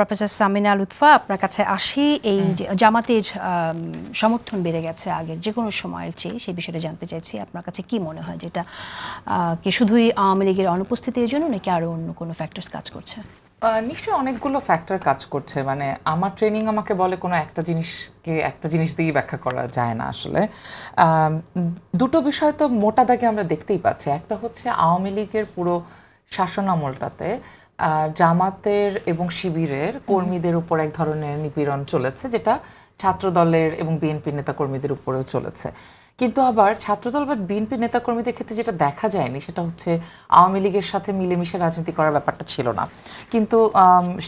Professor Samina Lutfa আপনার কাছে আসি। এই জামাতের সমর্থন বেড়ে গেছে আগের যে কোনো সময়ের চেয়ে সেই বিষয়টা জানতে চাইছি। আপনার কাছে কি মনে হয় যেটা কি শুধুই আওয়ামী লীগের অনুপস্থিতির জন্য নাকি আরও অন্য কোনো ফ্যাক্টরস কাজ করছে? নিশ্চয়ই অনেকগুলো ফ্যাক্টর কাজ করছে। মানে আমার ট্রেনিং আমাকে বলে কোনো একটা জিনিসকে একটা জিনিস দিয়েই ব্যাখ্যা করা যায় না আসলে। দুটো বিষয় তো মোটা দাগে আমরা দেখতেই পাচ্ছি। একটা হচ্ছে আওয়ামী লীগের পুরো শাসন আমলটাতে জামাতের এবং শিবিরের কর্মীদের উপর এক ধরনের নিপীড়ন চলেছে, যেটা ছাত্রদলের এবং বিএনপি নেতাকর্মীদের উপরেও চলেছে। কিন্তু আবার ছাত্রদল বা বিএনপি নেতাকর্মীদের ক্ষেত্রে যেটা দেখা যায়নি, সেটা হচ্ছে আওয়ামী লীগের সাথে মিলেমিশে রাজনীতি করার ব্যাপারটা ছিল না। কিন্তু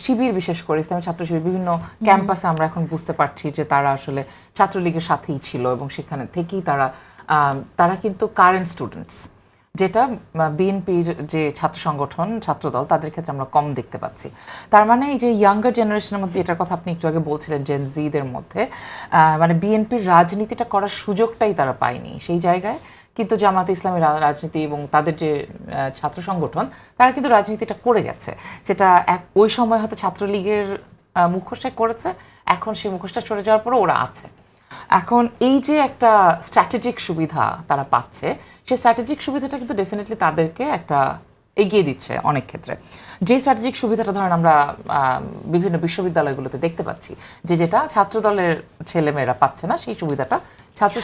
শিবির বিশেষ করে, ইসলামী ছাত্র শিবির, বিভিন্ন ক্যাম্পাসে আমরা এখন বুঝতে পারছি যে তারা আসলে ছাত্রলীগের সাথেই ছিল এবং সেখানে থেকেই তারা তারা কিন্তু কারেন্ট স্টুডেন্টস। যেটা বিএনপির যে ছাত্র সংগঠন ছাত্রদল তাদের ক্ষেত্রে আমরা কম দেখতে পাচ্ছি। তার মানে এই যে ইয়াঙ্গার জেনারেশনের মধ্যে যেটার কথা আপনি একটু আগে বলছিলেন জেন জিদের মধ্যে মানে বিএনপির রাজনীতিটা করার সুযোগটাই তারা পায়নি সেই জায়গায়। কিন্তু জামাত ইসলামী রা- রাজনীতি এবং তাদের যে ছাত্র সংগঠন তারা কিন্তু রাজনীতিটা করে গেছে। সেটা এক ওই সময় হয়তো ছাত্রলীগের আহ, মুখোশে করেছে এখন সেই মুখোশটা সরে যাওয়ার পরে ওরা আছে। এখন এই যে একটা স্ট্র্যাটেজিক সুবিধা তারা পাচ্ছে, সেই স্ট্র্যাটেজিক সুবিধাটা কিন্তু ডেফিনেটলি তাদেরকে একটা এগিয়ে দিচ্ছে অনেক ক্ষেত্রে। যে স্ট্র্যাটেজিক সুবিধাটা ধরেন আমরা বিভিন্ন বিশ্ববিদ্যালয়গুলোতে দেখতে পাচ্ছি, যে যেটা ছাত্রদলের ছেলেমেয়েরা পাচ্ছে না, সেই সুবিধাটা ছাত্র